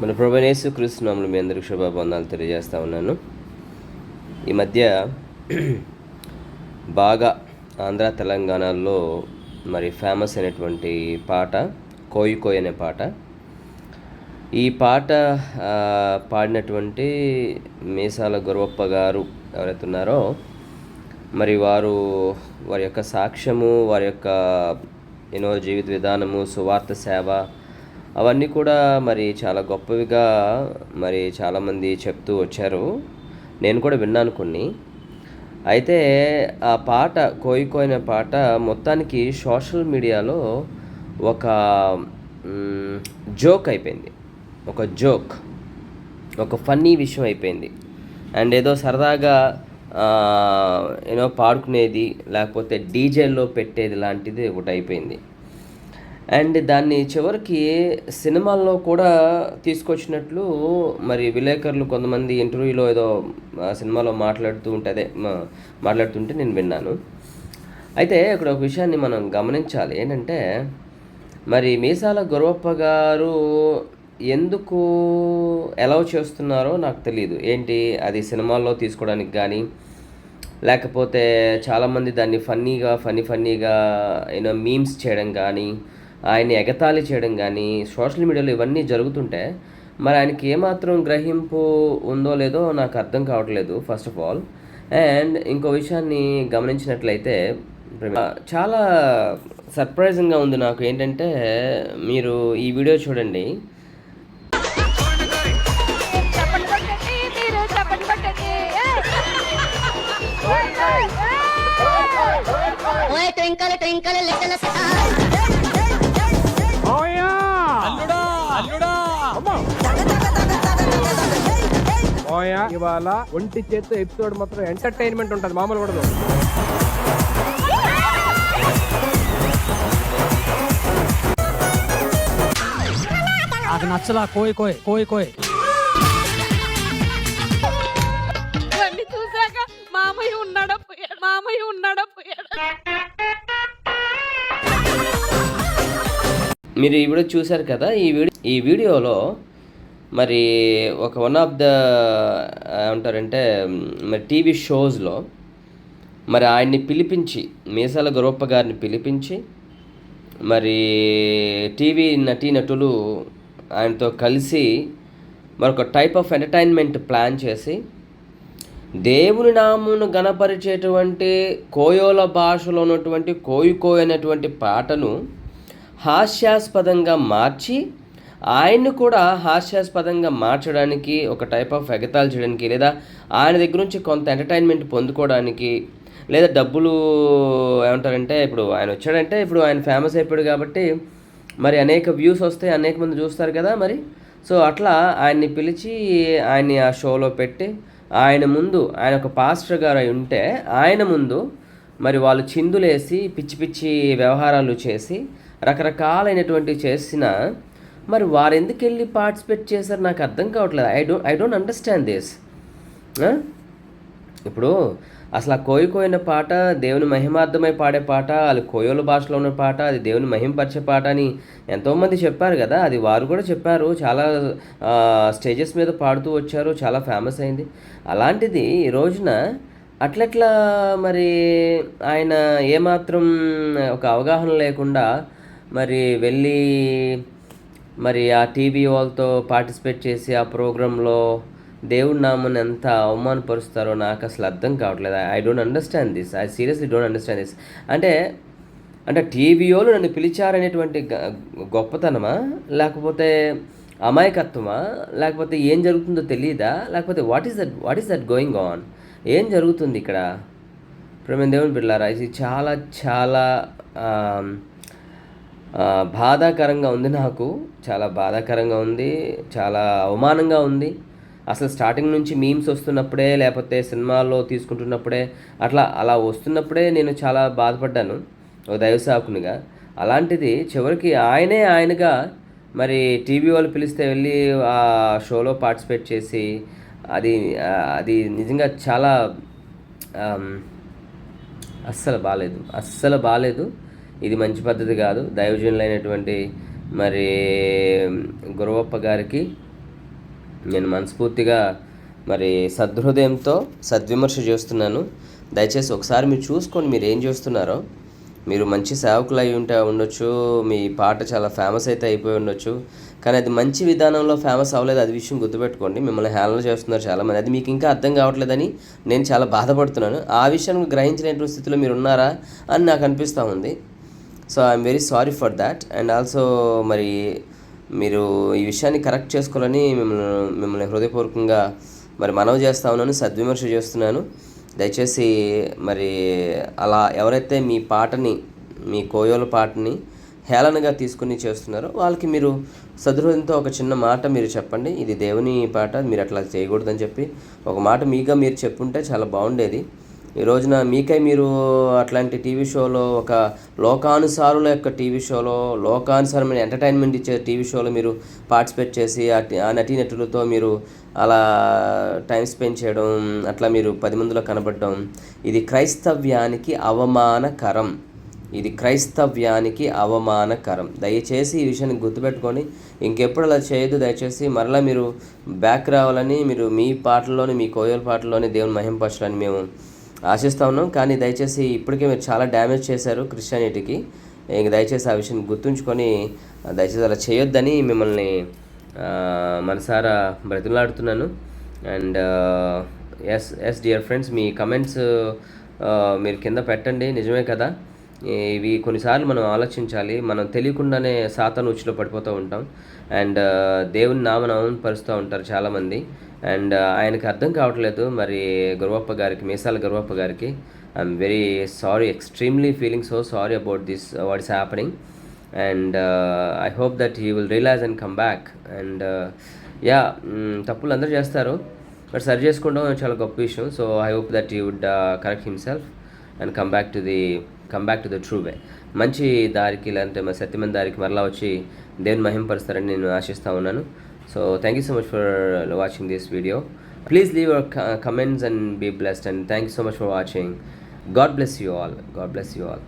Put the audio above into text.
మన ప్రభనేసు కృష్ణములు మీ అందరికి శుభాబంధాలు తెలియజేస్తూ ఉన్నాను. ఈ మధ్య బాగా ఆంధ్ర తెలంగాణలో మరి ఫేమస్ అయినటువంటి పాట కోయి కోయి అనే పాట. ఈ పాట పాడినటువంటి మీసాల గురవప్ప గారు ఎవరైతే ఉన్నారో మరి వారు వారి యొక్క సాక్ష్యము వారి యొక్క ఎన్నో జీవిత విధానము సువార్త సేవ అవన్నీ కూడా మరి చాలా గొప్పవిగా మరి చాలామంది చెప్తూ వచ్చారు. నేను కూడా విన్నాను కొన్ని. అయితే ఆ పాట కోయి కోయిన పాట మొత్తానికి సోషల్ మీడియాలో ఒక జోక్ అయిపోయింది. ఒక జోక్ ఒక ఫన్నీ విషయం అయిపోయింది. అండ్ ఏదో సరదాగా ఏదో పాడుకునేది లేకపోతే డీజేల్లో పెట్టేది లాంటిది ఒకటి అయిపోయింది. అండ్ దాన్ని చివరికి సినిమాల్లో కూడా తీసుకొచ్చినట్లు మరి విలేకరులు కొంతమంది ఇంటర్వ్యూలో ఏదో సినిమాలో మాట్లాడుతూ ఉంటే అదే మా- మాట్లాడుతుంటే నేను విన్నాను. అయితే ఇక్కడ ఒక విషయాన్ని మనం గమనించాలి. ఏంటంటే మరి మీసాల గురవప్ప గారు ఎందుకు ఎలా చేస్తున్నారో నాకు తెలియదు ఏంటి? అది సినిమాల్లో తీసుకోవడానికి కానీ లేకపోతే చాలామంది దాన్ని ఫన్నీగా ఫన్నీ ఫన్నీగా ఏదో మీమ్స్ చేయడం కానీ ఆయన ఎగతాళి చేయడం కానీ సోషల్ మీడియాలో ఇవన్నీ జరుగుతుంటే మరి ఆయనకి ఏమాత్రం గ్రహింపు ఉందో లేదో నాకు అర్థం కావట్లేదు ఫస్ట్ ఆఫ్ ఆల్ అండ్ ఇంకో విషయాన్ని గమనించినట్లయితే చాలా సర్ప్రైజింగ్గా ఉంది నాకు ఏంటంటే మీరు ఈ వీడియో చూడండి. ట్వింకల్ ట్వింకల్ లిటిల్ స్టార్ ఓయా! ఇవాళ ఒంటి చేత్తో ఎపిసోడ్ మొత్తం ఎంటర్టైన్మెంట్ ఉంటుంది మామూలు కూడా నాకు నచ్చలా కోయ్ కోయ్ కోయ్ కోయ్. చూసాక మామయ్య ఉన్నాడా పోయాడు మామయ్య ఉన్నాడా పోయాడు. మీరు ఈ వీడియో చూశారు కదా ఈ వీడియో ఈ వీడియోలో మరి ఒక వన్ ఆఫ్ ద ఏమంటారంటే మరి టీవీ షోస్లో మరి ఆయన్ని పిలిపించి మీసాల గొరప్ప గారిని పిలిపించి మరి టీవీ నటీనటులు ఆయనతో కలిసి మరొక టైప్ ఆఫ్ ఎంటర్టైన్మెంట్ ప్లాన్ చేసి దేవుని నామును గణపరిచేటువంటి కోయోల భాషలో ఉన్నటువంటి కోయి కోయి అనేటువంటి పాటను హాస్యాస్పదంగా మార్చి ఆయన్ని కూడా హాస్యాస్పదంగా మార్చడానికి ఒక టైప్ ఆఫ్ ఎగతాలు చేయడానికి లేదా ఆయన దగ్గర నుంచి కొంత ఎంటర్టైన్మెంట్ పొందుకోవడానికి లేదా డబ్బులు ఏమంటారంటే ఇప్పుడు ఆయన వచ్చాడంటే ఇప్పుడు ఆయన ఫేమస్ అయిపోయాడు కాబట్టి మరి అనేక వ్యూస్ వస్తాయి అనేక మంది చూస్తారు కదా మరి. సో అట్లా ఆయన్ని పిలిచి ఆయన్ని ఆ షోలో పెట్టి ఆయన ముందు ఆయన ఒక పాస్టర్ గారు అయి ఉంటే ఆయన ముందు మరి వాళ్ళు చిందులేసి పిచ్చి పిచ్చి వ్యవహారాలు చేసి రకరకాలైనటువంటివి చేసిన మరి వారు ఎందుకు వెళ్ళి పార్టిసిపేట్ చేశారు? నాకు అర్థం కావట్లేదు. I don't I don't understand this. ఇప్పుడు అసలు ఆ కోయి కోయిన పాట దేవుని మహిమార్థమై పాడే పాట అది కోయోల భాషలో ఉన్న పాట అది దేవుని మహింపరిచే పాట అని ఎంతోమంది చెప్పారు కదా. అది వారు కూడా చెప్పారు. చాలా స్టేజెస్ మీద పాడుతూ వచ్చారు. చాలా ఫేమస్ అయింది. అలాంటిది ఈ రోజున అట్లెట్లా మరి ఆయన ఏమాత్రం ఒక అవగాహన లేకుండా మరి వెళ్ళి మరి ఆ టీవీ వాళ్ళతో పార్టిసిపేట్ చేసి ఆ ప్రోగ్రాంలో దేవుడి నామని ఎంత అవమానపరుస్తారో నాకు అసలు అర్థం కావట్లేదు. I don't understand this I seriously don't understand this అంటే అంటే టీవీయోలు నన్ను పిలిచారనేటువంటి గ- గొప్పతనమా? లేకపోతే అమాయకత్వమా? లేకపోతే ఏం జరుగుతుందో తెలియదా లేకపోతే what is that what is that going on ఏం జరుగుతుంది ఇక్కడ? ప్రేమ దేవుని బిడ్డారా ఇది చాలా చాలా బాధాకరంగా ఉంది నాకు. చాలా బాధాకరంగా ఉంది. చాలా అవమానంగా ఉంది. అసలు స్టార్టింగ్ నుంచి మీమ్స్ వస్తున్నప్పుడే లేకపోతే సినిమాల్లో తీసుకుంటున్నప్పుడే అట్లా అలా వస్తున్నప్పుడే నేను చాలా బాధపడ్డాను. ఒక దైవసాకునిగా అలాంటిది చివరికి ఆయనే ఆయనగా మరి టీవీ వాళ్ళు పిలిస్తే వెళ్ళి ఆ షోలో పార్టిసిపేట్ చేసి అది అది నిజంగా చాలా అస్సలు బాగాలేదు అస్సలు బాగాలేదు ఇది మంచి పద్ధతి కాదు. దైవజనులైనటువంటి మరి గురవప్ప గారికి నేను మనస్ఫూర్తిగా మరి సదృదయంతో సద్విమర్శ చేస్తున్నాను. దయచేసి ఒకసారి మీరు చూసుకోండి మీరు ఏం చేస్తున్నారో మీరు మంచి సేవకులు అయి ఉంటే ఉండొచ్చు మీ పాట చాలా ఫేమస్ అయితే అయిపోయి ఉండొచ్చు కానీ అది మంచి విధానంలో ఫేమస్ అవ్వలేదు అది విషయం గుర్తుపెట్టుకోండి. మిమ్మల్ని హ్యాండిల్ చేస్తున్నారు చాలామంది. అది మీకు ఇంకా అర్థం కావట్లేదని నేను చాలా బాధపడుతున్నాను. ఆ విషయాన్ని గ్రహించినటువంటి స్థితిలో మీరు ఉన్నారా అని నాకు అనిపిస్తూ ఉంది. So I'm very sorry for that and also మరి మీరు ఈ విషయాన్ని కరెక్ట్ చేసుకోవాలని మిమ్మల్ని మిమ్మల్ని హృదయపూర్వకంగా మరి మనవి చేస్తా ఉన్నాను సద్విమర్శ చేస్తున్నాను. దయచేసి మరి అలా ఎవరైతే మీ పాటని మీ కోయోల పాటని హేళనగా తీసుకుని చేస్తున్నారో వాళ్ళకి మీరు సదృహంతో ఒక చిన్న మాట మీరు చెప్పండి. ఇది దేవుని పాట మీరు అట్లా చేయకూడదని చెప్పి ఒక మాట మీగా మీరు చెప్పుంటే చాలా బాగుండేది. ఈ రోజున మీకై మీరు అట్లాంటి టీవీ షోలో ఒక లోకానుసారుల యొక్క టీవీ షోలో లోకానుసారమైన ఎంటర్టైన్మెంట్ ఇచ్చే టీవీ షోలో మీరు పార్టిసిపేట్ చేసి ఆ ఆ నటీనటులతో మీరు అలా టైం స్పెండ్ చేయడం అట్లా మీరు పది మందిలో కనబడడం ఇది క్రైస్తవ్యానికి అవమానకరం. ఇది క్రైస్తవ్యానికి అవమానకరం. దయచేసి ఈ విషయాన్ని గుర్తుపెట్టుకొని ఇంకెప్పుడు అలా చేయదు దయచేసి మరలా మీరు బ్యాక్ రావాలని మీరు మీ పాటల్లోని మీ కోయల పాటల్లోని దేవుని మహింపరచాలని మేము ఆశిస్తా ఉన్నాం. కానీ దయచేసి ఇప్పటికే మీరు చాలా డ్యామేజ్ చేశారు క్రిస్టియానిటీకి. ఇంక దయచేసి ఆ విషయాన్ని గుర్తుంచుకొని దయచేసి అలా చేయొద్దని మిమ్మల్ని మనసారా బ్రతిలాడుతున్నాను and yes yes dear friends me comments మీరు కింద పెట్టండి. నిజమే కదా. ఇవి కొన్నిసార్లు మనం ఆలోచించాలి. మనం తెలియకుండానే సాతాను ఉచ్చులో పడిపోతూ ఉంటాం. అండ్ దేవుని నామనామం పరుస్తూ ఉంటారు చాలామంది. అండ్ ఆయనకి అర్థం కావట్లేదు మరి గురువప్ప గారికి మీసాల గురువప్ప గారికి. I'm very sorry extremely feeling so sorry about this what is happening and I hope that he will realise and come back and yeah తప్పులు అందరూ చేస్తారు. బట్ సరి చేసుకోవడం చాలా గొప్ప విషయం. So I hope that he would correct himself and come back to the come back to the true way మంచి దారికి లేదంటే మన సత్యమైన దారికి మరలా వచ్చి దేవుని మహింపరుస్తారని నేను ఆశిస్తూ ఉన్నాను. so thank you so much for uh, watching this video. Please leave your comments and be blessed and thank you so much for watching. God bless you all. God bless you all.